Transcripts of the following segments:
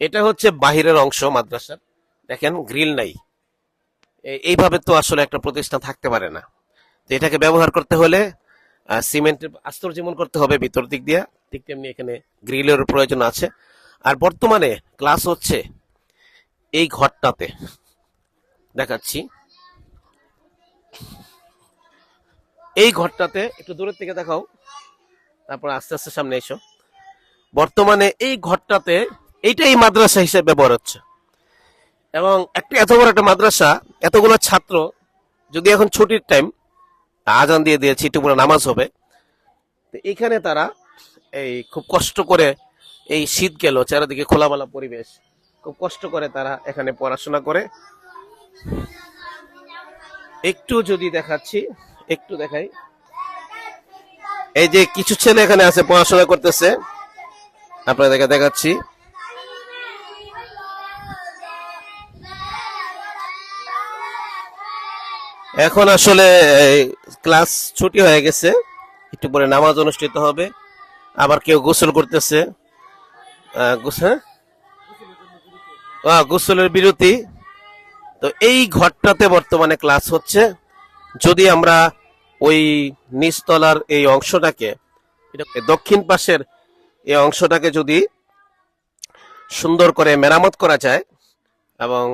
এটা হচ্ছে বাহিরের অংশ মাদ্রাসার। দেখেন, গ্রিল নাই। এইভাবে তো আসলে একটা প্রতিষ্ঠান থাকতে পারে না। তো এটাকে ব্যবহার করতে হলে সিমেন্টের আস্তর যেমন করতে হবে ভিতর দিক দিয়ে, ঠিক তেমনি এখানে গ্রিলের প্রয়োজন আছে। আর বর্তমানে ক্লাস হচ্ছে এই ঘরটাতে। দেখাচ্ছি। এই ঘরটাতে, একটু দূরের থেকে দেখাও। তারপর আস্তে আস্তে সামনে এসো। বর্তমানে এই ঘরটাতে এইটাই মাদ্রাসা হিসেবে ব্যবহার হচ্ছে এবং একটা এত বড় একটা মাদ্রাসা, এতগুলো ছাত্র, যদি এখন ছুটির টাইম আজান দিয়ে দিয়েছি একটু নামাজ হবে। তো এখানে তারা এই খুব কষ্ট করে এই শীত গেল, চারিদিকে খোলামেলা পরিবেশ। খুব কষ্ট করে তারা এখানে পড়াশোনা করে। একটু যদি দেখাচ্ছি, একটু দেখাই। এই যে কিছু ছেলে এখানে আছে, পড়াশোনা করতেছে। আপনাদেরকে দেখাচ্ছি। এখন আসলে ক্লাস ছুটি হয়ে গেছে। একটু পরে নামাজ অনুষ্ঠিত হবে। আবার কেউ গোসল করতেছে। হ্যাঁ? গোসলের বিরতি। তো এই ঘরটাতে বর্তমানে ক্লাস হচ্ছে। যদি আমরা ওই নিচতলার এই অংশটাকে দক্ষিণ পাশের এই অংশটাকে যদি সুন্দর করে মেরামত করা যায় এবং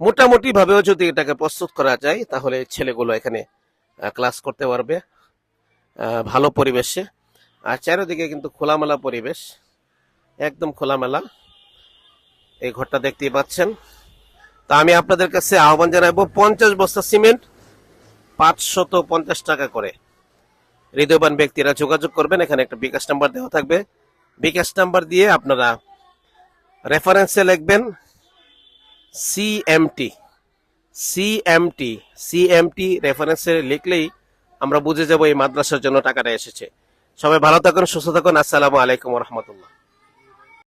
মোটামুটি ভাবেও যদি এটাকে প্রস্তুত করা যায়, তাহলে ছেলেগুলো এখানে ক্লাস করতে পারবে ভালো পরিবেশে। আর চারিদিকে কিন্তু খোলামেলা পরিবেশ, একদম খোলামেলা। এই ঘরটা দেখতেই পাচ্ছেন। তা আমি আপনাদের কাছে আহ্বান জানাব, পঞ্চাশ বস্তা সিমেন্ট, পাঁচশত পঞ্চাশ টাকা করে। হৃদয়বান ব্যক্তিরা যোগাযোগ করবেন, এখানে একটা বিকাশ নাম্বার দেওয়া থাকবে। বিকাশ নাম্বার দিয়ে আপনারা রেফারেন্সে লিখবেন সিএমটি সিএমটি সিএমটি রেফারেন্সে লিখলেই আমরা বুঝে যাব এই মাদ্রাসার জন্য টাকাটা এসেছে। সবাই ভালো থাকুন, সুস্থ থাকুন। আসসালামু আলাইকুম রহমতুল্লাহ।